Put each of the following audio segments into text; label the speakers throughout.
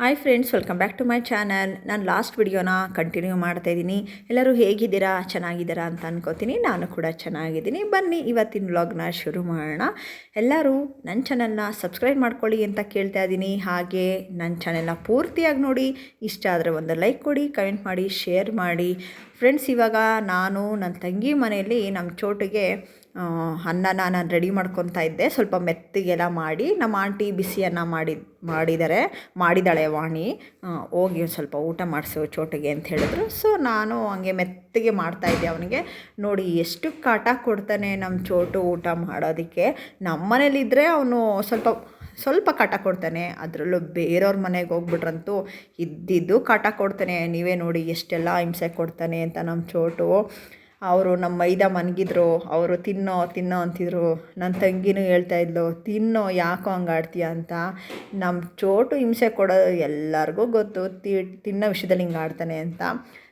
Speaker 1: Hi friends welcome back to my channel ನಾನು last ವಿಡಿಯೋನ continue ಮಾಡ್ತಾ ಇದ್ದೀನಿ ಎಲ್ಲರೂ ಹೇಗಿದ್ದೀರಾ? ಚೆನ್ನಾಗಿದ್ದೀರಾ ಅಂತ ಅನ್ಕೋತೀನಿ. ನಾನು ಕೂಡ ಚೆನ್ನಾಗಿದ್ದೀನಿ. ಬನ್ನಿ, ಇವತ್ತಿನ ವ್ಲಾಗ್ನ ಶುರು ಮಾಡೋಣ. ಎಲ್ಲರೂ ನನ್ನ ಚಾನಲ್ನ ಸಬ್ಸ್ಕ್ರೈಬ್ ಮಾಡ್ಕೊಳ್ಳಿ ಅಂತ ಕೇಳ್ತಾ ಇದ್ದೀನಿ ಹಾಗೆ ನನ್ನ ಚಾನೆಲ್ನ ಪೂರ್ತಿಯಾಗಿ ನೋಡಿ, ಇಷ್ಟ ಆದರೆ ಒಂದು ಲೈಕ್ ಕೊಡಿ ಕಮೆಂಟ್ ಮಾಡಿ ಶೇರ್ ಮಾಡಿ. ಫ್ರೆಂಡ್ಸ್ ಇವಾಗ ನಾನು ನನ್ನ ತಂಗಿ ಮನೆಯಲ್ಲಿ ನಮ್ಮ ಚೋಟಿಗೆ ಅನ್ನನ ನಾನು ರೆಡಿ ಮಾಡ್ಕೊತಾ ಇದ್ದೆ. ಸ್ವಲ್ಪ ಮೆತ್ತಗೆಲ್ಲ ಮಾಡಿ, ನಮ್ಮ ಆಂಟಿ ಬಿಸಿ ಅನ್ನ ಮಾಡಿ ಮಾಡಿದ್ದಾರೆ ಮಾಡಿದ್ದಾಳೆ ವಾಣಿ. ಹೋಗಿ ಒಂದು ಸ್ವಲ್ಪ ಊಟ ಮಾಡಿಸು ಚೋಟಿಗೆ ಅಂತ ಹೇಳಿದ್ರು. ಸೊ ನಾನು ಹಂಗೆ ಮೆತ್ತಗೆ ಮಾಡ್ತಾಯಿದ್ದೆ ಅವನಿಗೆ. ನೋಡಿ, ಎಷ್ಟು ಕಾಟ ಕೊಡ್ತಾನೆ ನಮ್ಮ ಚೋಟು ಊಟ ಮಾಡೋದಕ್ಕೆ. ನಮ್ಮ ಮನೇಲಿದ್ದರೆ ಅವನು ಸ್ವಲ್ಪ ಸ್ವಲ್ಪ ಕಾಟ ಕೊಡ್ತಾನೆ. ಅದರಲ್ಲೂ ಬೇರೆಯವ್ರ ಮನೆಗೆ ಹೋಗ್ಬಿಟ್ರಂತೂ ಇದ್ದಿದ್ದು ಕಾಟ ಕೊಡ್ತಾನೆ. ನೀವೇ ನೋಡಿ ಎಷ್ಟೆಲ್ಲ ಹಿಂಸೆ ಕೊಡ್ತಾನೆ ಅಂತ ನಮ್ಮ ಚೋಟು. ಅವರು ನಮ್ಮ ಮೈದಾ ಮನಗಿದ್ರು, ಅವರು ತಿನ್ನೋ ತಿನ್ನೋ ಅಂತಿದ್ರು. ನನ್ನ ತಂಗಿನೂ ಹೇಳ್ತಾ ಇದ್ಲು, ತಿನ್ನೋ, ಯಾಕೋ ಹಂಗೆ ಆಡ್ತೀಯ ಅಂತ? ನಮ್ಮ ಚೋಟು ಹಿಂಸೆ ಕೊಡೋದು ಎಲ್ಲರಿಗೂ ಗೊತ್ತು ತಿನ್ನೋ ವಿಷಯದಲ್ಲಿ ಹಿಂಗೆ ಆಡ್ತಾನೆ ಅಂತ.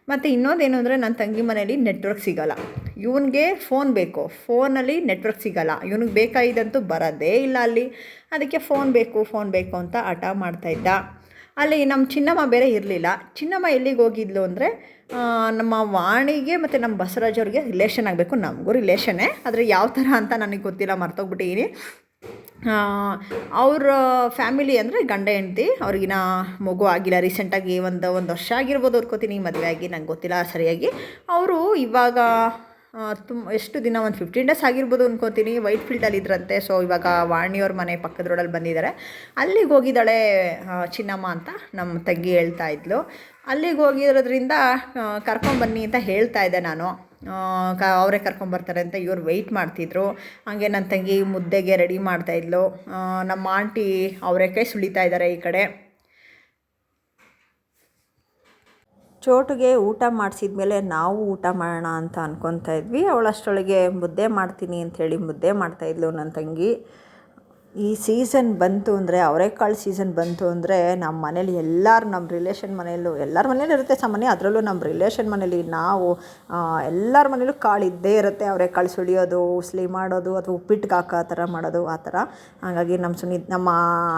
Speaker 1: ಮತ್ತು ಇನ್ನೊಂದೇನು ಅಂದರೆ ನನ್ನ ತಂಗಿ ಮನೇಲಿ ನೆಟ್ವರ್ಕ್ ಸಿಗಲ್ಲ. ಇವನಿಗೆ ಫೋನ್ ಬೇಕು. ಫೋನಲ್ಲಿ ನೆಟ್ವರ್ಕ್ ಸಿಗಲ್ಲ. ಇವನಿಗೆ ಬೇಕಾಗಿದ್ದಂತೂ ಬರೋದೇ ಇಲ್ಲ ಅಲ್ಲಿ. ಅದಕ್ಕೆ ಫೋನ್ ಬೇಕು ಫೋನ್ ಬೇಕು ಅಂತ ಹಠ ಮಾಡ್ತಾಯಿದ್ದ ಅಲ್ಲಿ ನಮ್ಮ ಚಿನ್ನಮ್ಮ ಬೇರೆ ಇರಲಿಲ್ಲ. ಚಿನ್ನಮ್ಮ ಎಲ್ಲಿಗೆ ಹೋಗಿದ್ಲು ಅಂದರೆ ನಮ್ಮ ವಾಣಿಗೆ ಮತ್ತು ನಮ್ಮ ಬಸವರಾಜ್ ಅವ್ರಿಗೆ ರಿಲೇಷನ್ ಆಗಬೇಕು, ನಮಗೂ ರಿಲೇಷನ್ನೇ ಆದರೆ ಯಾವ ಥರ ಅಂತ ನನಗೆ ಗೊತ್ತಿಲ್ಲ ಮರ್ತೋಗ್ಬಿಟ್ಟಿದ್ದೀನಿ ಅವ್ರ ಫ್ಯಾಮಿಲಿ ಅಂದರೆ ಗಂಡ ಹೆಂಡ್ತಿ ಅವ್ರಿಗಿನ ಮಗು ಆಗಿಲ್ಲ ರೀಸೆಂಟಾಗಿ ಒಂದು ಒಂದು ವರ್ಷ ಆಗಿರ್ಬೋದು ಅನ್ಕೋತೀನಿ ಮದುವೆ ಆಗಿ, ನಂಗೆ ಗೊತ್ತಿಲ್ಲ ಸರಿಯಾಗಿ. ಅವರು ಇವಾಗ ತುಂಬ, ಎಷ್ಟು ದಿನ ಒಂದು ಫಿಫ್ಟೀನ್ ಡೇಸ್ ಆಗಿರ್ಬೋದು ಅಂದ್ಕೋತೀನಿ ವೈಟ್ ಫೀಲ್ಡಲ್ಲಿ ಇದ್ರಂತೆ. ಸೊ ಇವಾಗ ವಾಣಿಯವ್ರ ಮನೆ ಪಕ್ಕದ ರೋಡಲ್ಲಿ ಬಂದಿದ್ದಾರೆ ಅಲ್ಲಿಗೆ ಹೋಗಿದ್ದಾಳೆ ಚಿನ್ನಮ್ಮ ಅಂತ ನಮ್ಮ ತಂಗಿ ಹೇಳ್ತಾ ಇದ್ಲು. ಅಲ್ಲಿಗೆ ಹೋಗಿರೋದ್ರಿಂದ ಕರ್ಕೊಂಬನ್ನಿ ಅಂತ ಹೇಳ್ತಾ ಇದ್ದೆ ನಾನು. ಕ, ಅವರೇ ಕರ್ಕೊಂಬರ್ತಾರೆ ಅಂತ ಇವ್ರು ವೆಯ್ಟ್ ಮಾಡ್ತಿದ್ರು. ಹಾಗೆ ನನ್ನ ತಂಗಿ ಮುದ್ದೆಗೆ ರೆಡಿ ಮಾಡ್ತಾಯಿದ್ಲು ನಮ್ಮ ಆಂಟಿ ಅವರೆಕಾಯಿ ಸುಳಿತಾ ಇದ್ದಾರೆ ಈ ಕಡೆ. ಚೋಟುಗೆ ಊಟ ಮಾಡಿಸಿದ್ಮೇಲೆ ನಾವು ಊಟ ಮಾಡೋಣ ಅಂತ ಅಂದ್ಕೊತಾ ಇದ್ವಿ. ಅವಳು ಅಷ್ಟರೊಳಗೆ ಮುದ್ದೆ ಮಾಡ್ತೀನಿ ಅಂಥೇಳಿ ಮುದ್ದೆ ಮಾಡ್ತಾಯಿದ್ಲು ನನ್ನ ತಂಗಿ. ಈ ಸೀಸನ್ ಬಂತು ಅಂದರೆ ಅವರೆಕಾಳು ಸೀಸನ್ ಬಂತು ಅಂದರೆ ನಮ್ಮ ಮನೇಲಿ ಎಲ್ಲರೂ ನಮ್ಮ ರಿಲೇಷನ್ ಮನೆಯಲ್ಲೂ ಎಲ್ಲರ ಮನೇಲೂ ಇರುತ್ತೆ ಸಾಮಾನ್ಯ, ಅದರಲ್ಲೂ ನಮ್ಮ ರಿಲೇಷನ್ ಮನೇಲಿ ನಾವು ಎಲ್ಲರ ಮನೇಲೂ ಕಾಳು ಇದ್ದೇ ಇರುತ್ತೆ. ಅವರೆಕಾಳು ಸುಳಿಯೋದು, ಉಸ್ಲಿ ಮಾಡೋದು, ಅಥವಾ ಉಪ್ಪಿಟ್ಟಿಗೆ ಹಾಕೋ ಆ ಥರ ಮಾಡೋದು, ಆ ಥರ. ಹಾಗಾಗಿ ನಮ್ಮ ಸುನಿ ನಮ್ಮ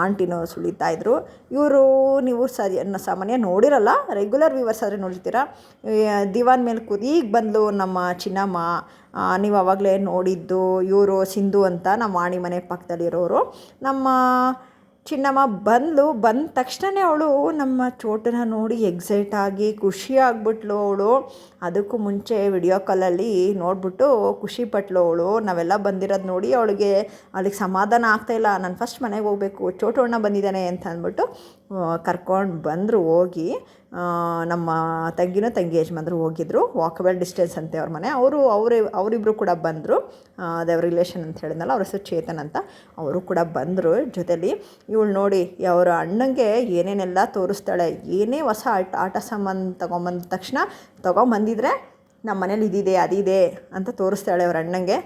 Speaker 1: ಆಂಟಿನೂ ಸುಳಿತಾ ಇದ್ದರು ಇವರು, ನೀವು ಸರಿ ಸಾಮಾನ್ಯ ನೋಡಿರಲ್ಲ ರೆಗ್ಯುಲರ್ ವ್ಯೂವರ್ಸ್ ಆದರೆ ನೋಡಿರ್ತೀರ. ದಿವಾನ್ ಮೇಲೆ ಕುದೀಗ ಬಂದ್ಲು ನಮ್ಮ ಚಿನ್ನಮ್ಮ ನೀವು ಆವಾಗಲೇ ನೋಡಿದ್ದು ಇವರು ಸಿಂಧು ಅಂತ ನಮ್ಮ ವಾಣಿ ಮನೆ ಪಕ್ಕದಲ್ಲಿರೋರು. ನಮ್ಮ ಚಿನ್ನಮ್ಮ ಬಂದಳು ಬಂದ ತಕ್ಷಣವೇ ಅವಳು ನಮ್ಮ ಚೋಟನ ನೋಡಿ ಎಕ್ಸೈಟ್ ಆಗಿ ಖುಷಿ ಆಗ್ಬಿಟ್ಲು ಅವಳು. ಅದಕ್ಕೂ ಮುಂಚೆ ವಿಡಿಯೋ ಕಾಲಲ್ಲಿ ನೋಡಿಬಿಟ್ಟು ಖುಷಿ ಪಟ್ಲು ಅವಳು. ನಾವೆಲ್ಲ ಬಂದಿರೋದು ನೋಡಿ ಅವಳಿಗೆ ಅವಳಿಗೆ ಸಮಾಧಾನ ಆಗ್ತಾಯಿಲ್ಲ ನಾನು ಫಸ್ಟ್ ಮನೆಗೆ ಹೋಗಬೇಕು, ಚೋಟು ಅಣ್ಣ ಬಂದಿದ್ದಾನೆ ಅಂತ ಅಂದ್ಬಿಟ್ಟು ಕರ್ಕೊಂಡು ಬಂದರು ಹೋಗಿ. ನಮ್ಮ ತಂಗಿನೂ ತಂಗಿ ಯಜಮಾನ್ರು ಹೋಗಿದ್ರು ವಾಕಬಲ್ ಡಿಸ್ಟೆನ್ಸ್ ಅಂತೆ ಅವ್ರ ಮನೆ. ಅವರು, ಅವರೇ ಅವರಿಬ್ಬರು ಕೂಡ ಬಂದರು. ಅದೇ ಅವ್ರ ರಿಲೇಷನ್ ಅಂತ ಹೇಳಿದ್ನಲ್ಲ, ಅವ್ರ ಹೆಸರು ಚೇತನ್ ಅಂತ. ಅವರು ಕೂಡ ಬಂದರು. ಜೊತೆಲಿ ಇವಳು ನೋಡಿ, ಅವರ ಅಣ್ಣಂಗೆ ಏನೇನೆಲ್ಲ ತೋರಿಸ್ತಾಳೆ, ಏನೇ ಹೊಸ ಆಟ ಆಟ ಸಾಮಾನು ತೊಗೊಂಬಂದ ತಕ್ಷಣ ತೊಗೊಂಬಂದಿದ್ರೆ ನಮ್ಮ ಮನೇಲಿ ಇದಿದೆ, ಅದಿದೆ ಅಂತ ತೋರಿಸ್ತಾಳೆ ಅವ್ರ ಅಣ್ಣಂಗೆ.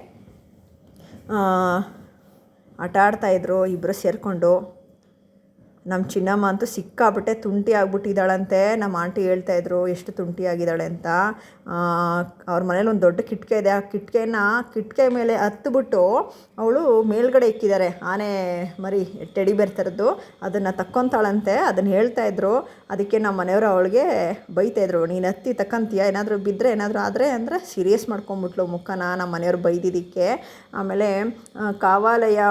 Speaker 1: ಆಟ ಆಡ್ತಾಯಿದ್ರು ಇಬ್ಬರು ಸೇರಿಕೊಂಡು. ನಮ್ಮ ಚಿನ್ನಮ್ಮ ಅಂತೂ ಸಿಕ್ಕಾಬಿಟ್ಟೆ ತುಂಟಿ ಆಗ್ಬಿಟ್ಟಿದ್ದಾಳಂತೆ. ನಮ್ಮ ಆಂಟಿ ಹೇಳ್ತಾಯಿದ್ರು ಎಷ್ಟು ತುಂಟಿ ಆಗಿದ್ದಾಳೆ ಅಂತ ಅವ್ರ ಮನೇಲಿ ಒಂದು ದೊಡ್ಡ ಕಿಟಕೆ ಇದೆ. ಆ ಕಿಟಕೆನ, ಕಿಟಕೆ ಮೇಲೆ ಹತ್ತುಬಿಟ್ಟು ಅವಳು ಮೇಲ್ಗಡೆ ಇಕ್ಕಿದ್ದಾರೆ. ಆನೆ ಮರಿ, ಟೆಡಿ ಥರದ್ದು. ಅದನ್ನು ತಕ್ಕೊತಾಳಂತೆ. ಅದನ್ನು ಹೇಳ್ತಾಯಿದ್ರು ಅದಕ್ಕೆ ನಮ್ಮ ಮನೆಯವರು ಅವಳಿಗೆ ಬೈತಾಯಿದ್ರು ನೀನು ಹತ್ತಿ ತಕ್ಕಂತೀಯ? ಏನಾದರೂ ಬಿದ್ದರೆ ಏನಾದರೂ ಆದರೆ ಅಂದರೆ ಸೀರಿಯಸ್ ಮಾಡ್ಕೊಂಬಿಟ್ಲು ಮುಖನ ನಮ್ಮ ಮನೆಯವ್ರು ಬೈದಿದ್ದಕ್ಕೆ. ಆಮೇಲೆ ಕಾವಾಲಯ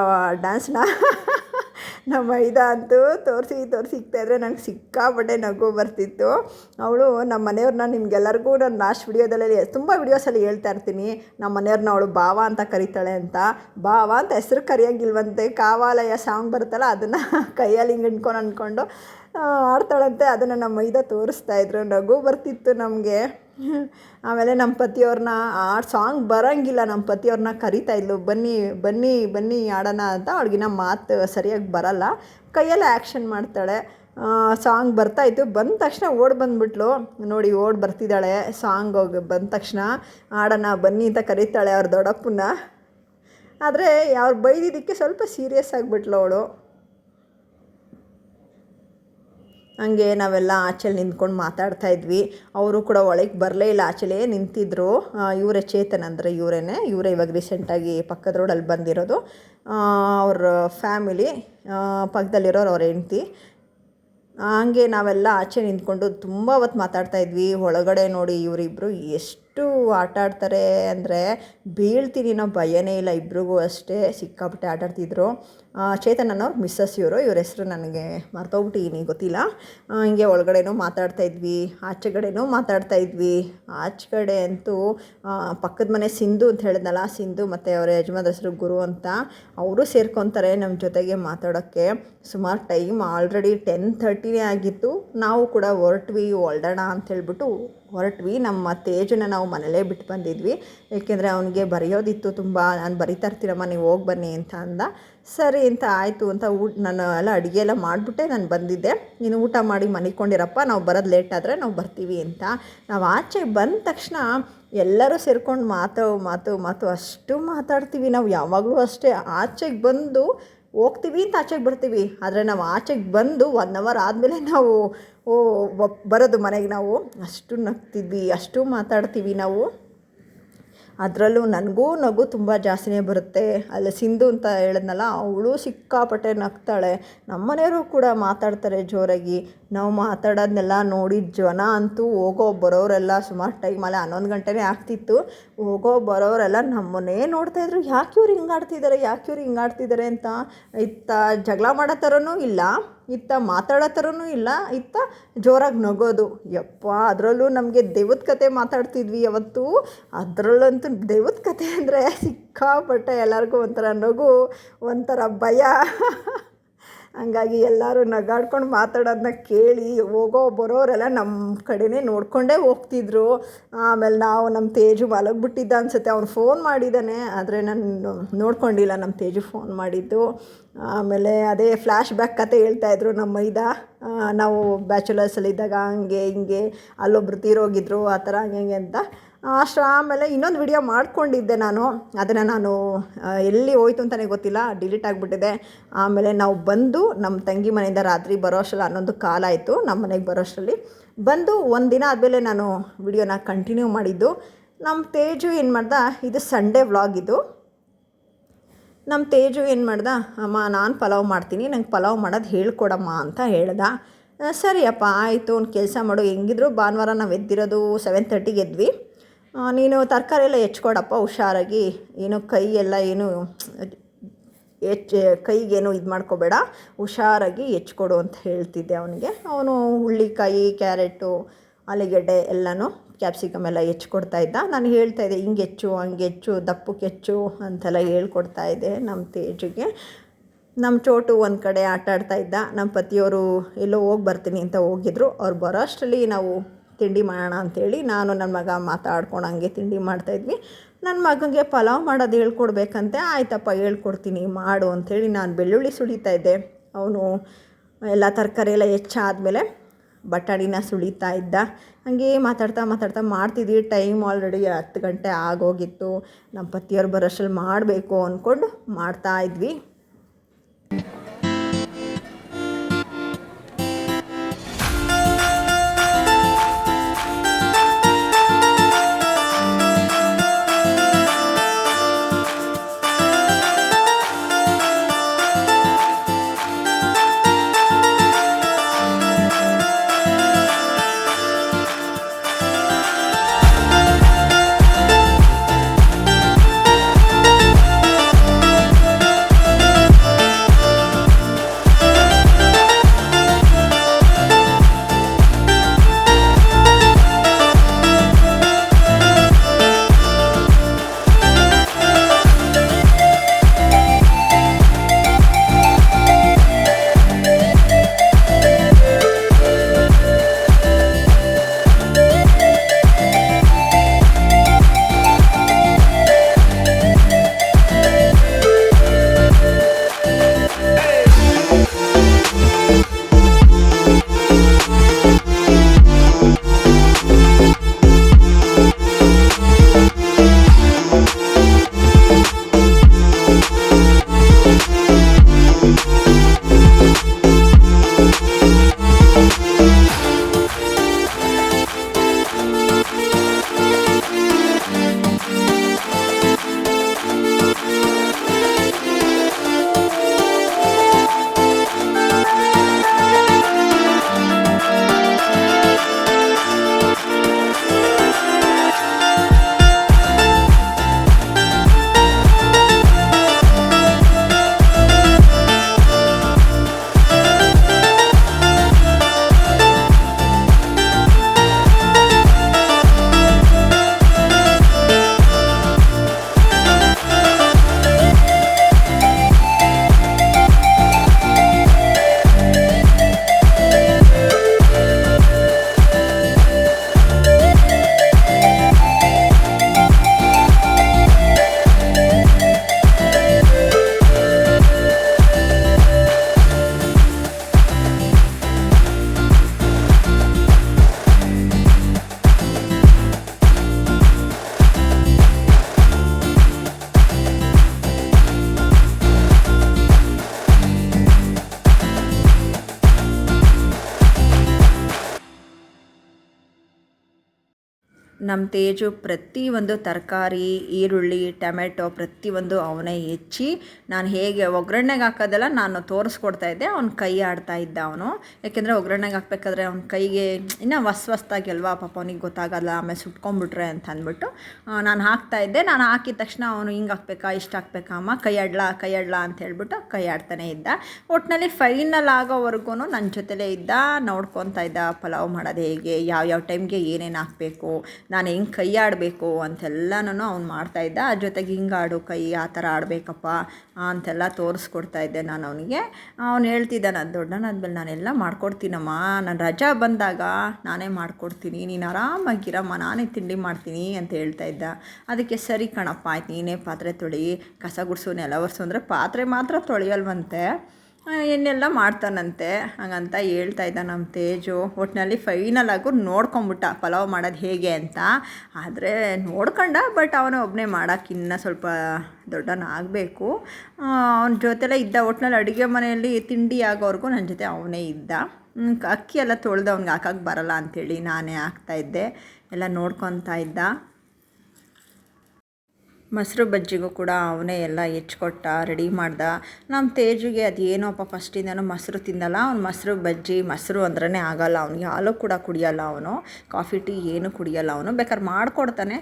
Speaker 1: ಡ್ಯಾನ್ಸ್ನ ನಮ್ಮ ಮೈದ ಅಂತೂ ತೋರಿಸಿ ತೋರಿಸಿ ಇಕ್ತಾಯಿದ್ರೆ ನಂಗೆ ಸಿಕ್ಕಾಪಟ್ಟೆ ನಗು ಬರ್ತಿತ್ತು. ಅವಳು ನಮ್ಮ ಮನೆಯವ್ರನ್ನ ನಿಮ್ಗೆಲ್ಲರಿಗೂ ನಾನು ಲಾಸ್ಟ್ ವಿಡಿಯೋದಲ್ಲಿ ತುಂಬ ವಿಡಿಯೋಸಲ್ಲಿ ಹೇಳ್ತಾ ಇರ್ತೀನಿ. ನಮ್ಮ ಮನೆಯವ್ರನ್ನ ಅವಳು ಭಾವ ಅಂತ ಕರೀತಾಳೆ ಅಂತ. ಭಾವ ಅಂತ ಹೆಸರು ಕರೆಯೋಂಗಿಲ್ವಂತೆ, ಕಾವಾಲಯ ಸಾಂಗ್ ಬರುತ್ತಲ್ಲ ಅದನ್ನು ಕೈಯಲ್ಲಿ ಹಿಂಗೆ ಹಿಡ್ಕೊಂಡು ಅಂದ್ಕೊಂಡು ಆಡ್ತಾಳಂತೆ ಅದನ್ನು ನಮ್ಮ ಮೈದ ತೋರಿಸ್ತಾ ಇದ್ರು. ನಗು ಬರ್ತಿತ್ತು ನಮಗೆ. ಆಮೇಲೆ ನಮ್ಮ ಪತಿಯವ್ರನ್ನ ಆ ಸಾಂಗ್ ಬರೋಂಗಿಲ್ಲ, ನಮ್ಮ ಪತಿಯವ್ರನ್ನ ಕರಿತಾ ಇದ್ಲು. ಬನ್ನಿ ಬನ್ನಿ ಬನ್ನಿ ಆಡೋಣ ಅಂತ ಅವಳಿಗಿನ ಮಾತು ಸರಿಯಾಗಿ ಬರಲ್ಲ. ಕೈಯೆಲ್ಲ ಆ್ಯಕ್ಷನ್ ಮಾಡ್ತಾಳೆ. ಸಾಂಗ್ ಬರ್ತಾಯಿತ್ತು ಬಂದ ತಕ್ಷಣ ಓಡ್ ಬಂದ್ಬಿಟ್ಲು. ನೋಡಿ, ಓಡ್ ಬರ್ತಿದ್ದಾಳೆ. ಸಾಂಗ್ ಹೋಗಿ ಬಂದ ತಕ್ಷಣ ಆಡೋಣ, ಬನ್ನಿ ಅಂತ ಕರೀತಾಳೆ ಅವ್ರ ದೊಡ್ಡಪ್ಪನ ಆದರೆ ಅವ್ರು ಬೈದಿದ್ದಕ್ಕೆ ಸ್ವಲ್ಪ ಸೀರಿಯಸ್ ಆಗಿಬಿಟ್ಲು ಅವಳು. ಹಂಗೆ ನಾವೆಲ್ಲ ಆಚೆಲಿ ನಿಂತ್ಕೊಂಡು ಮಾತಾಡ್ತಾ ಇದ್ವಿ. ಅವರು ಕೂಡ ಒಳಗೆ ಬರಲೇ ಇಲ್ಲ, ಆಚೆಲೇ ನಿಂತಿದ್ರು. ಇವರೇ ಚೇತನ್ ಅಂದರೆ ಇವರೇನೆ. ಇವರೇ ಇವಾಗ ರೀಸೆಂಟಾಗಿ ಪಕ್ಕದ ರೋಡಲ್ಲಿ ಬಂದಿರೋದು. ಅವ್ರ ಫ್ಯಾಮಿಲಿ ಪಕ್ಕದಲ್ಲಿರೋರು ಅವ್ರ ಹೆಂಡ್ತಿ. ಹಂಗೆ ನಾವೆಲ್ಲ ಆಚೆ ನಿಂತ್ಕೊಂಡು ತುಂಬ ಹೊತ್ತು ಮಾತಾಡ್ತಾ ಇದ್ವಿ. ಒಳಗಡೆ ನೋಡಿ ಇವರಿಬ್ಬರು ಎಷ್ಟು ಆಟ ಆಡ್ತಾರೆ ಅಂದರೆ ಬೀಳ್ತೀನಿ ನಾವು ಭಯನೇ ಇಲ್ಲ ಇಬ್ರಿಗೂ ಅಷ್ಟೇ ಸಿಕ್ಕಾಪಟ್ಟೆ ಆಟ ಆಡ್ತಿದ್ರು. ಆ, ಚೇತನ್ ಅನ್ನೋರು ಮಿಸ್ಸಸ್ ಇವರು ಇವ್ರ ಹೆಸರು ನನಗೆ ಮರ್ತೋಗ್ಬಿಟ್ಟಿದ್ದೀನಿ ಗೊತ್ತಿಲ್ಲ. ಹಿಂಗೆ ಒಳಗಡೆನೂ ಮಾತಾಡ್ತಾ ಇದ್ವಿ ಆಚೆಗಡೆನೂ ಮಾತಾಡ್ತಾ ಇದ್ವಿ. ಆಚೆಗಡೆ ಅಂತೂ ಪಕ್ಕದ ಮನೆ ಸಿಂಧು ಅಂತ ಹೇಳಿದ್ನಲ್ಲ ಸಿಂಧು ಮತ್ತು ಅವರ ಯಜಮಾನ ಹೆಸರು ಗುರು ಅಂತ ಅವರು ಸೇರ್ಕೊತಾರೆ ನಮ್ಮ ಜೊತೆಗೆ ಮಾತಾಡೋಕ್ಕೆ. ಸುಮಾರು ಟೈಮ್ ಆಲ್ರೆಡಿ ಟೆನ್ ಥರ್ಟಿನೇ ಆಗಿತ್ತು. ನಾವು ಕೂಡ ಹೊರಟ್ವಿ ಒಳ್ಡೋಣ ಅಂತ ಹೇಳ್ಬಿಟ್ಟು ಹೊರಟ್ವಿ. ನಮ್ಮ ತೇಜನ ನಾವು ಮನೇಲೇ ಬಿಟ್ಟು ಬಂದಿದ್ವಿ. ಏಕೆಂದರೆ ಅವನಿಗೆ ಬರೆಯೋದಿತ್ತು ತುಂಬ, ನಾನು ಬರಿತಾ ಇರ್ತೀರಮ್ಮ ನೀವು ಹೋಗಿ ಬನ್ನಿ ಅಂತ ಅಂದ. ಸರಿ ಅಂತ ಆಯಿತು ಅಂತ ಊಟ ನಾನು ಎಲ್ಲ ಅಡುಗೆ ಎಲ್ಲ ಮಾಡಿಬಿಟ್ಟೆ, ನಾನು ಬಂದಿದ್ದೆ. ನೀನು ಊಟ ಮಾಡಿ ಮನಿಕೊಂಡಿರಪ್ಪ ನಾವು ಬರೋದು ಲೇಟ್ ಆದರೆ ನಾವು ಬರ್ತೀವಿ ಅಂತ. ನಾವು ಆಚೆ ಬಂದ ತಕ್ಷಣ ಎಲ್ಲರೂ ಸೇರ್ಕೊಂಡು ಮಾತು ಮಾತು ಮಾತು, ಅಷ್ಟು ಮಾತಾಡ್ತೀವಿ ನಾವು ಯಾವಾಗಲೂ ಅಷ್ಟೇ. ಆಚೆಗೆ ಬಂದು ಹೋಗ್ತೀವಿ ಅಂತ ಆಚೆಗೆ ಬರ್ತೀವಿ. ಆದರೆ ನಾವು ಆಚೆಗೆ ಬಂದು ಒನ್ ಅವರ್ ಆದಮೇಲೆ ನಾವು, ಓ ಬರೋದು ಮನೆಗೆ ನಾವು. ಅಷ್ಟು ನಗ್ತಿದ್ವಿ, ಅಷ್ಟು ಮಾತಾಡ್ತೀವಿ ನಾವು. ಅದರಲ್ಲೂ ನನಗೂ ನಗು ತುಂಬ ಜಾಸ್ತಿನೇ ಬರುತ್ತೆ. ಅಲ್ಲಿ ಸಿಂಧು ಅಂತ ಹೇಳಿದ್ನಲ್ಲ, ಅವಳು ಸಿಕ್ಕಾಪಟ್ಟೆ ನಗ್ತಾಳೆ. ನಮ್ಮನೆಯವರು ಕೂಡ ಮಾತಾಡ್ತಾರೆ ಜೋರಾಗಿ. ನಾವು ಮಾತಾಡೋದನ್ನೆಲ್ಲ ನೋಡಿ ಜನ ಅಂತೂ ಹೋಗೋ ಬರೋರೆಲ್ಲ ಸುಮಾರು ಟೈಮಲ್ಲಿ ಹನ್ನೊಂದು ಗಂಟೆನೇ ಆಗ್ತಿತ್ತು. ಹೋಗೋ ಬರೋರೆಲ್ಲ ನಮ್ಮನ್ನೇ ನೋಡ್ತಾ ಇದ್ರು. ಯಾಕೆ ಇವ್ರು ಹಿಂಗೆ ಆಡ್ತಿದ್ದಾರೆ ಯಾಕೆ ಇವ್ರು ಹಿಂಗಾಡ್ತಿದ್ದಾರೆ ಅಂತ ಇತ್ತ ಜಗಳ ಮಾಡೋ ಥರನೂ ಇಲ್ಲ, ಇತ್ತ ಮಾತಾಡೋ ಥರನೂ ಇಲ್ಲ, ಇತ್ತ ಜೋರಾಗಿ ನಗೋದು. ಯಪ್ಪ, ಅದರಲ್ಲೂ ನಮಗೆ ದೇವದ ಕತೆ ಮಾತಾಡ್ತಿದ್ವಿ ಯಾವತ್ತು. ಅದರಲ್ಲಂತೂ ದೇವದ ಕತೆ ಅಂದರೆ ಸಿಕ್ಕಾಪಟ್ಟೆ ಎಲ್ಲರಿಗೂ ಒಂಥರ ನಗು, ಒಂಥರ ಭಯ. ಹಂಗಾಗಿ ಎಲ್ಲರೂ ನಗಾಡ್ಕೊಂಡು ಮಾತಾಡೋದನ್ನ ಕೇಳಿ ಹೋಗೋ ಬರೋರೆಲ್ಲ ನಮ್ಮ ಕಡೆನೇ ನೋಡಿಕೊಂಡೇ ಹೋಗ್ತಿದ್ರು. ಆಮೇಲೆ ನಾವು ನಮ್ಮ ತೇಜು ಮಲಗಿಬಿಟ್ಟಿದ್ದ ಅನ್ಸುತ್ತೆ. ಅವ್ನು ಫೋನ್ ಮಾಡಿದ್ದಾನೆ ಆದರೆ ನಾನು ನೋಡ್ಕೊಂಡಿಲ್ಲ ನಮ್ಮ ತೇಜು ಫೋನ್ ಮಾಡಿದ್ದು. ಆಮೇಲೆ ಅದೇ ಫ್ಲ್ಯಾಶ್ ಬ್ಯಾಕ್ ಕತೆ ಹೇಳ್ತಾಯಿದ್ರು ನಮ್ಮ ಮೈದ. ನಾವು ಬ್ಯಾಚುಲರ್ಸಲ್ಲಿದ್ದಾಗ ಹಂಗೆ ಹಿಂಗೆ ಅಲ್ಲೊಬ್ರು ತೀರೋಗಿದ್ರು, ಆ ಥರ ಹಂಗೆ ಹಂಗೆ ಅಂತ. ಅಷ್ಟು ಆಮೇಲೆ ಇನ್ನೊಂದು ವಿಡಿಯೋ ಮಾಡ್ಕೊಂಡಿದ್ದೆ ನಾನು. ಅದನ್ನು ನಾನು ಎಲ್ಲಿ ಹೋಯ್ತು ಅಂತಲೇ ಗೊತ್ತಿಲ್ಲ. ಡಿಲೀಟ್ ಆಗಿಬಿಟ್ಟಿದೆ. ಆಮೇಲೆ ನಾವು ಬಂದು ನಮ್ಮ ತಂಗಿ ಮನೆಯಿಂದ ರಾತ್ರಿ ಬರೋ ಅಷ್ಟರಲ್ಲಿ ಹನ್ನೊಂದು ಕಾಲ ಆಯಿತು ನಮ್ಮ ಮನೆಗೆ ಬರೋ ಅಷ್ಟರಲ್ಲಿ. ಬಂದು ಒಂದು ದಿನ ಆದಮೇಲೆ ನಾನು ವಿಡಿಯೋನ ಕಂಟಿನ್ಯೂ ಮಾಡಿದ್ದು. ನಮ್ಮ ತೇಜು ಏನು ಮಾಡ್ದ, ಇದು ಸಂಡೇ ವ್ಲಾಗ್ ಇದು. ನಮ್ಮ ತೇಜು ಏನು ಮಾಡ್ದ, ಅಮ್ಮ, ನಾನು ಪಲಾವ್ ಮಾಡ್ತೀನಿ. ನಂಗೆ ಪಲಾವ್ ಮಾಡೋದು ಹೇಳ್ಕೊಡಮ್ಮ ಅಂತ ಹೇಳ್ದ. ಸರಿಯಪ್ಪ, ಆಯಿತು. ಒಂದು ಕೆಲಸ ಮಾಡು. ಹೆಂಗಿದ್ರು ಭಾನುವಾರ ನಾವು ಎದ್ದಿರೋದು ಸೆವೆನ್ ತರ್ಟಿಗೆ ಎದ್ವಿ. ನೀನು ತರಕಾರಿ ಎಲ್ಲ ಹೆಚ್ಕೊಡಪ್ಪ, ಹುಷಾರಾಗಿ. ಏನು ಕೈ ಎಲ್ಲ ಏನು, ಹೆಚ್ಚ, ಕೈಗೇನು ಇದು ಮಾಡ್ಕೋಬೇಡ. ಹುಷಾರಾಗಿ ಹೆಚ್ಕೊಡು ಅಂತ ಹೇಳ್ತಿದ್ದೆ ಅವನಿಗೆ. ಅವನು ಹುಳ್ಳಿಕಾಯಿ, ಕ್ಯಾರೆಟು, ಆಲೂಗೆಡ್ಡೆ ಎಲ್ಲನೂ ಕ್ಯಾಪ್ಸಿಕಮ್ ಎಲ್ಲ ಹೆಚ್ಕೊಡ್ತಾ ಇದ್ದ. ನಾನು ಹೇಳ್ತಾ ಇದ್ದೆ, ಹಿಂಗೆ ಹೆಚ್ಚು, ಹಂಗೆ ಹೆಚ್ಚು, ದಪ್ಪಕ್ಕೆ ಹೆಚ್ಚು ಅಂತೆಲ್ಲ ಹೇಳ್ಕೊಡ್ತಾ ಇದ್ದೆ ನಮ್ಮ ತೇಜಿಗೆ. ನಮ್ಮ ಚೋಟು ಒಂದು ಕಡೆ ಆಟ ಆಡ್ತಾ ಇದ್ದ. ನಮ್ಮ ಪತಿಯವರು ಎಲ್ಲೋ ಹೋಗಿ ಬರ್ತೀನಿ ಅಂತ ಹೋಗಿದ್ರು. ಅವ್ರು ಬರೋ ಅಷ್ಟರಲ್ಲಿ ನಾವು ತಿಂಡಿ ಮಾಡೋಣ ಅಂಥೇಳಿ ನಾನು ನನ್ನ ಮಗ ಮಾತಾಡ್ಕೊಂಡು ಹಂಗೆ ತಿಂಡಿ ಮಾಡ್ತಾಯಿದ್ವಿ ನನ್ನ ಮಗನಿಗೆ ಪಲಾವ್ ಮಾಡೋದು ಹೇಳ್ಕೊಡ್ಬೇಕಂತೆ, ಆಯ್ತಪ್ಪ ಹೇಳ್ಕೊಡ್ತೀನಿ, ಮಾಡು ಅಂಥೇಳಿ ನಾನು ಬೆಳ್ಳುಳ್ಳಿ ಸುಳಿತಾ ಇದ್ದೆ. ಅವನು ಎಲ್ಲ ತರಕಾರಿ ಎಲ್ಲ ಹೆಚ್ಚಾದಮೇಲೆ ಬಟಾಣಿನ ಸುಳಿತಾ ಇದ್ದ. ಹಂಗೆ ಮಾತಾಡ್ತಾ ಮಾತಾಡ್ತಾ ಮಾಡ್ತಿದ್ವಿ. ಟೈಮ್ ಆಲ್ರೆಡಿ ಹತ್ತು ಗಂಟೆ ಆಗೋಗಿತ್ತು. ನಮ್ಮ ಪತಿಯವ್ರು ಬರೋಷ್ಟ್ರಲ್ಲಿ ಮಾಡಬೇಕು ಅಂದ್ಕೊಂಡು ಮಾಡ್ತಾ ನಮ್ಮ ತೇಜು ಪ್ರತಿಯೊಂದು ತರಕಾರಿ, ಈರುಳ್ಳಿ ಟೊಮೆಟೊ ಪ್ರತಿಯೊಂದು ಅವನೇ ಹೆಚ್ಚಿ ನಾನು ಹೇಗೆ ಒಗ್ಗರಣೆಗೆ ಹಾಕೋದೆಲ್ಲ ನಾನು ತೋರಿಸ್ಕೊಡ್ತಾ ಇದ್ದೆ. ಅವ್ನ ಕೈ ಆಡ್ತಾ ಇದ್ದ ಅವನು. ಯಾಕೆಂದರೆ ಒಗ್ಗರಣೆಗೆ ಹಾಕ್ಬೇಕಾದ್ರೆ ಅವ್ನ ಕೈಗೆ ಇನ್ನೂ ಹೊಸ್ ಅಲ್ವಾ ಪಾಪ ಅವನಿಗೆ ಗೊತ್ತಾಗಲ್ಲ, ಆಮೇಲೆ ಸುಟ್ಕೊಂಡ್ಬಿಟ್ರೆ ಅಂತ ಅಂದ್ಬಿಟ್ಟು ನಾನು ಹಾಕ್ತಾ ಇದ್ದೆ. ನಾನು ಹಾಕಿದ ತಕ್ಷಣ ಅವನು ಹಿಂಗೆ ಹಾಕ್ಬೇಕಾ, ಇಷ್ಟು ಹಾಕ್ಬೇಕಾ, ಅಮ್ಮ ಕೈ ಆಡ್ಲಾ ಕೈ ಆಡ್ಲಾ ಅಂತ ಹೇಳ್ಬಿಟ್ಟು ಕೈ ಆಡ್ತಾನೆ ಇದ್ದ. ಒಟ್ಟಿನಲ್ಲಿ ಫೈನಲ್ ಆಗೋವರೆಗೂ ನನ್ನ ಜೊತೆಲೇ ಇದ್ದ, ನೋಡ್ಕೊತಾ ಇದ್ದ, ಪಲಾವ್ ಮಾಡೋದು ಹೇಗೆ ಯಾವ್ಯಾವ ಟೈಮ್ಗೆ ಏನೇನು ಹಾಕಬೇಕು ನಾನು ಹೆಂಗೆ ಕೈ ಆಡಬೇಕು ಅಂತೆಲ್ಲನೂ ಅವ್ನು ಮಾಡ್ತಾಯಿದ್ದ ಆ ಜೊತೆಗೆ ಹಿಂಗೆ ಆಡು ಕೈ, ಆ ಥರ ಆಡಬೇಕಪ್ಪ ಅಂತೆಲ್ಲ ತೋರಿಸ್ಕೊಡ್ತಾ ಇದ್ದೆ ನಾನು ಅವನಿಗೆ. ಅವ್ನು ಹೇಳ್ತಿದ್ದ, ನಾನು ದೊಡ್ಡನಾದ್ಮೇಲೆ ನಾನೆಲ್ಲ ಮಾಡ್ಕೊಡ್ತೀನಮ್ಮ. ನಾನು ರಜಾ ಬಂದಾಗ ನಾನೇ ಮಾಡ್ಕೊಡ್ತೀನಿ. ನೀನು ಆರಾಮಾಗಿರಮ್ಮ, ನಾನೇ ತಿಂಡಿ ಮಾಡ್ತೀನಿ, ಅಂತ ಹೇಳ್ತಾ ಇದ್ದ. ಅದಕ್ಕೆ, ಸರಿ ಕಣಪ್ಪ, ಆಯ್ತು, ನೀನೇ ಪಾತ್ರೆ ತೊಳಿ, ಕಸ ಗುಡಿಸು, ನೆಲ ಒರೆಸು, ಅಂದರೆ ಪಾತ್ರೆ ಮಾತ್ರ ತೊಳೆಯಲ್ವಂತೆ. ಆ, ಇನ್ನೆಲ್ಲ ಮಾಡ್ತಾನಂತೆ. ಹಾಗಂತ ಹೇಳ್ತಾ ಇದ್ದ ನಮ್ಮ ತೇಜು. ಒಟ್ಟಿನಲ್ಲಿ ಫೈನಲ್ ಆಗು ನೋಡ್ಕೊಂಬಿಟ್ಟ ಪಲಾವ್ ಮಾಡೋದು ಹೇಗೆ ಅಂತ. ಆದರೆ ನೋಡ್ಕೊಂಡ ಬಟ್ ಅವನು ಒಬ್ಬನೇ ಮಾಡೋಕ್ಕಿನ್ನ ಸ್ವಲ್ಪ ದೊಡ್ಡನಾಗಬೇಕು ಅವನ ಜೊತೆಲೇ ಇದ್ದ. ಒಟ್ಟಿನಲ್ಲಿ ಅಡುಗೆ ಮನೆಯಲ್ಲಿ ತಿಂಡಿ ಆಗೋವರೆಗೂ ನನ್ನ ಜೊತೆ ಅವನೇ ಇದ್ದ. ಅಕ್ಕಿ ಎಲ್ಲ ತೊಳೆದು ಅವ್ನಿಗೆ ಹಾಕಕ್ಕೆ ಬರಲ್ಲ ಅಂಥೇಳಿ ನಾನೇ ಹಾಕ್ತಾಯಿದ್ದೆ ಎಲ್ಲ ನೋಡ್ಕೊತಾ ಇದ್ದ. ಮೊಸರು ಬಜ್ಜಿಗೂ ಕೂಡ ಅವನೇ ಎಲ್ಲ ಹೆಚ್ಕೊಟ್ಟ, ರೆಡಿ ಮಾಡ್ದ. ನಮ್ಮ ತೇಜಿಗೆ ಅದು ಏನೋಪ್ಪ ಫಸ್ಟಿಂದನೂ ಮೊಸರು ತಿನ್ನಲ್ಲ ಅವ್ನು ಮೊಸರು ಬಜ್ಜಿ, ಮೊಸರು ಅಂದ್ರೇ ಆಗಲ್ಲ. ಅವ್ನಿಗೆ ಹಾಲು ಕೂಡ ಕುಡಿಯಲ್ಲ ಅವನು, ಕಾಫಿ, ಟೀ ಏನು ಕುಡಿಯಲ್ಲ ಅವನು. ಬೇಕಾದ್ರೆ ಮಾಡಿಕೊಡ್ತಾನೆ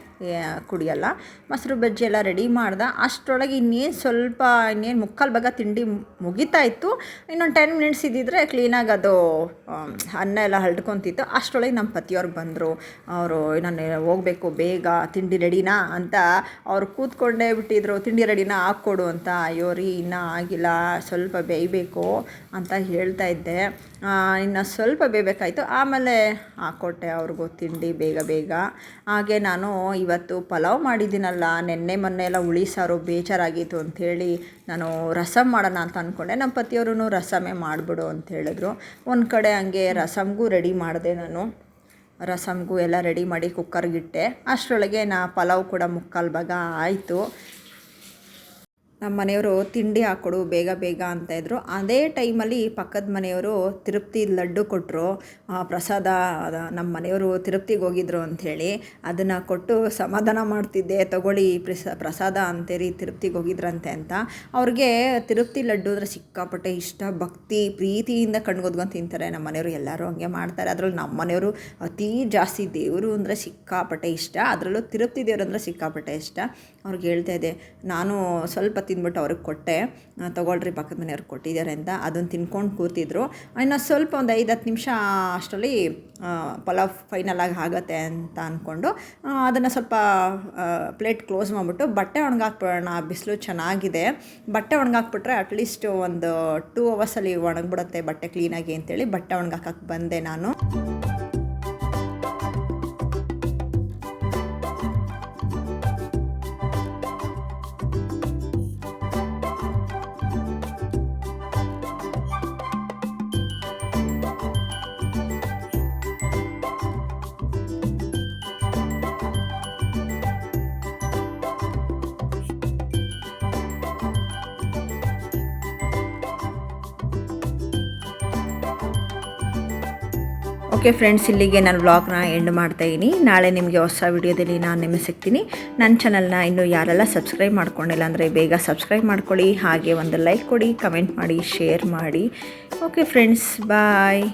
Speaker 1: ಕುಡಿಯಲ್ಲ. ಮೊಸರು ಬಜ್ಜಿ ಎಲ್ಲ ರೆಡಿ ಮಾಡ್ದ. ಅಷ್ಟರೊಳಗೆ ಇನ್ನೇನು ಸ್ವಲ್ಪ, ಇನ್ನೇನು ಮುಕ್ಕಾಲು ಭಾಗ ತಿಂಡಿ ಮುಗಿತಾ ಇತ್ತು. ಇನ್ನೊಂದು ಟೆನ್ ಮಿನಿಟ್ಸ್ ಇದ್ದಿದ್ರೆ ಕ್ಲೀನಾಗಿ ಅದು ಅನ್ನ ಎಲ್ಲ ಹರಡ್ಕೊತಿತ್ತು. ಅಷ್ಟರೊಳಗೆ ನಮ್ಮ ಪತಿಯವ್ರು ಬಂದರು. ಅವರು, ನಾನು ಹೋಗಬೇಕು, ಬೇಗ ತಿಂಡಿ ರೆಡಿನಾ? ಅಂತ ಅವ್ರು ಕೂತ್ಕೊಂಡೇ ಬಿಟ್ಟಿದ್ರು, ತಿಂಡಿ ರೆಡಿನ ಹಾಕ್ಕೊಡು ಅಂತ. ಅಯ್ಯೋ ರೀ, ಇನ್ನೂ ಆಗಿಲ್ಲ, ಸ್ವಲ್ಪ ಬೇಯಬೇಕು ಅಂತ ಹೇಳ್ತಾ ಇದ್ದೆ. ಇನ್ನು ಸ್ವಲ್ಪ ಬೇಯಬೇಕಾಯ್ತು. ಆಮೇಲೆ ಹಾಕ್ಕೊಟ್ಟೆ ಅವ್ರಿಗೂ ತಿಂಡಿ ಬೇಗ ಬೇಗ. ಹಾಗೆ ನಾನು ಇವತ್ತು ಪಲಾವ್ ಮಾಡಿದ್ದೀನಲ್ಲ, ನೆನ್ನೆ ಮೊನ್ನೆ ಎಲ್ಲ ಹುಳಿ ಸಾರು ಬೇಜಾರಾಗಿತ್ತು ಅಂಥೇಳಿ ನಾನು ರಸಮ್ ಮಾಡೋಣ ಅಂತ ಅಂದ್ಕೊಂಡೆ ನಮ್ಮ ಪತಿಯವ್ರೂ ರಸಮೇ ಮಾಡಿಬಿಡು ಅಂತ ಹೇಳಿದ್ರು ಒಂದು ಕಡೆ ಹಂಗೆ ರಸಮ್ಗೂ ರೆಡಿ ಮಾಡಿದೆ ನಾನು. ರಸಮ್ಗೂ ಎಲ್ಲ ರೆಡಿ ಮಾಡಿ ಕುಕ್ಕರ್ಗಿಟ್ಟೆ ಅಷ್ಟರೊಳಗೆ ನಾ ಪಲಾವ್ ಕೂಡ ಮುಕ್ಕಾಲು ಭಾಗ ಆಯಿತು. ನಮ್ಮ ಮನೆಯವರು ತಿಂಡಿ ಹಾಕ್ಕೊಡು, ಬೇಗ ಬೇಗ ಅಂತ ಇದ್ದರು ಅದೇ ಟೈಮಲ್ಲಿ ಪಕ್ಕದ ಮನೆಯವರು ತಿರುಪ್ತಿ ಲಡ್ಡು ಕೊಟ್ಟರು ಪ್ರಸಾದ ನಮ್ಮ ಮನೆಯವರು ತಿರುಪ್ತಿಗೆ ಹೋಗಿದ್ರು ಅಂಥೇಳಿ ಅದನ್ನು ಕೊಟ್ಟು ಸಮಾಧಾನ ಮಾಡ್ತಿದ್ದೆ, ತಗೊಳ್ಳಿ ಪ್ರಸ, ಪ್ರಸಾದ ಅಂತೇಳಿ ತಿರುಪ್ತಿಗೆ ಹೋಗಿದ್ರಂತೆ ಅಂತ. ಅವ್ರಿಗೆ ತಿರುಪ್ತಿ ಲಡ್ಡು ಅಂದರೆ ಸಿಕ್ಕಾಪಟ್ಟೆ ಇಷ್ಟ. ಭಕ್ತಿ, ಪ್ರೀತಿಯಿಂದ ಕಣ್ಗೊದ್ಕೊಂಡು ತಿಂತಾರೆ. ನಮ್ಮ ಮನೆಯವರು ಎಲ್ಲರೂ ಹಂಗೆ ಮಾಡ್ತಾರೆ. ಅದರಲ್ಲಿ ನಮ್ಮ ಮನೆಯವರು ಅತೀ ಜಾಸ್ತಿ ದೇವರು ಅಂದರೆ ಸಿಕ್ಕಾಪಟ್ಟೆ ಇಷ್ಟ. ಅದರಲ್ಲೂ ತಿರುಪ್ತಿ ದೇವರು ಅಂದರೆ ಸಿಕ್ಕಾಪಟ್ಟೆ ಇಷ್ಟ. ಅವ್ರಿಗೆ ಹೇಳ್ತಾ ಇದ್ದೆ, ನಾನು ಸ್ವಲ್ಪ ತಿಂದ್ಬಿಟ್ಟು ಅವ್ರಿಗೆ ಕೊಟ್ಟೆ. ತೊಗೊಳ್ರಿ, ಪಕ್ಕದ ಮನೆಯವ್ರಿಗೆ ಕೊಟ್ಟಿದ್ದಾರೆ ಅಂತ. ಅದನ್ನು ತಿನ್ಕೊಂಡು ಕೂತಿದ್ರು. ಇನ್ನು ಸ್ವಲ್ಪ ಒಂದು ಐದು ಹತ್ತು ನಿಮಿಷ ಅಷ್ಟರಲ್ಲಿ ಪಲಾವ್ ಫೈನಲ್ ಆಗಿ ಆಗತ್ತೆ ಅಂತ ಅಂದ್ಕೊಂಡು ಅದನ್ನು ಸ್ವಲ್ಪ ಪ್ಲೇಟ್ ಕ್ಲೋಸ್ ಮಾಡಿಬಿಟ್ಟು ಬಟ್ಟೆ ಒಣಗಾಕ್ಬಿಡೋಣ, ಬಿಸಿಲು ಚೆನ್ನಾಗಿದೆ. ಬಟ್ಟೆ ಒಣಗಾಕ್ಬಿಟ್ರೆ ಅಟ್ಲೀಸ್ಟ್ ಒಂದು ಟೂ ಅವರ್ಸಲ್ಲಿ ಒಣಗಿಬಿಡುತ್ತೆ ಬಟ್ಟೆ ಕ್ಲೀನಾಗಿ ಅಂತೇಳಿ ಬಟ್ಟೆ ಒಣಗಾಕಕ್ಕೆ ಬಂದೆ ನಾನು. ಓಕೆ ಫ್ರೆಂಡ್ಸ್ ಇಲ್ಲಿಗೆ ನಾನು ವ್ಲಾಗ್ನ ಎಂಡ್ ಮಾಡ್ತಾ ಇದ್ದೀನಿ ನಾಳೆ ನಿಮಗೆ ಹೊಸ ವಿಡಿಯೋದಲ್ಲಿ ನಾನು ನಿಮಗೆ ಸಿಗ್ತೀನಿ. ನನ್ನ ಚಾನಲ್ನ ಇನ್ನೂ ಯಾರೆಲ್ಲ ಸಬ್ಸ್ಕ್ರೈಬ್ ಮಾಡ್ಕೊಂಡಿಲ್ಲ ಅಂದರೆ ಬೇಗ ಸಬ್ಸ್ಕ್ರೈಬ್ ಮಾಡ್ಕೊಳ್ಳಿ. ಹಾಗೆ ಒಂದು ಲೈಕ್ ಕೊಡಿ ಕಮೆಂಟ್ ಮಾಡಿ ಶೇರ್ ಮಾಡಿ. Okay friends bye